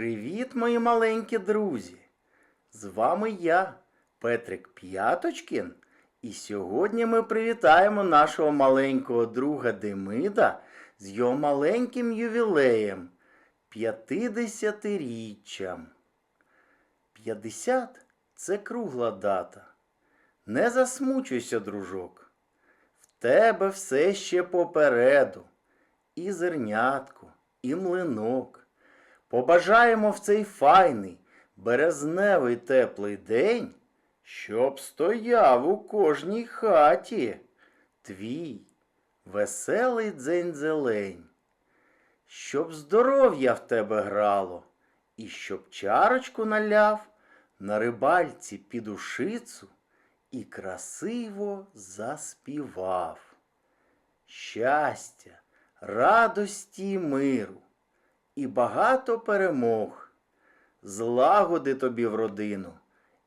Привіт, мої маленькі друзі! З вами я, Петрик П'яточкін, і сьогодні ми привітаємо нашого маленького друга Демида з його маленьким ювілеєм 50-річчям. 50 – це кругла дата. Не засмучуйся, дружок. В тебе все ще попереду. І зернятко, і млинок. Побажаємо в цей файний, березневий теплий день, щоб стояв у кожній хаті твій веселий дзень-зелень, щоб здоров'я в тебе грало, і щоб чарочку наляв на рибальці під ушицю і красиво заспівав. Щастя, радості й миру і багато перемог, злагоди тобі в родину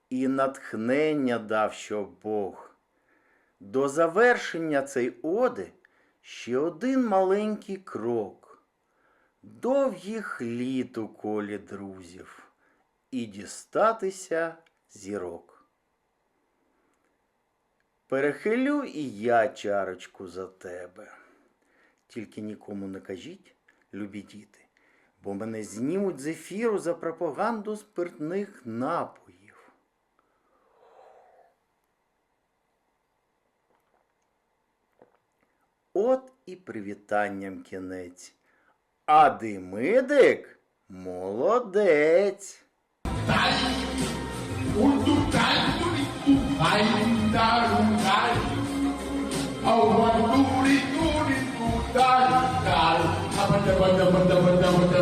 і натхнення дав, що Бог. До завершення цей оди ще один маленький крок. Довгих літ у колі друзів і дістатися зірок. Перехилю і я чарочку за тебе. Тільки нікому не кажіть, любі діти, бо мене знімуть з ефіру за пропаганду спиртних напоїв. От і привітанням кінець. А Димидик молодець. Oh, tu dai, dai. Abada,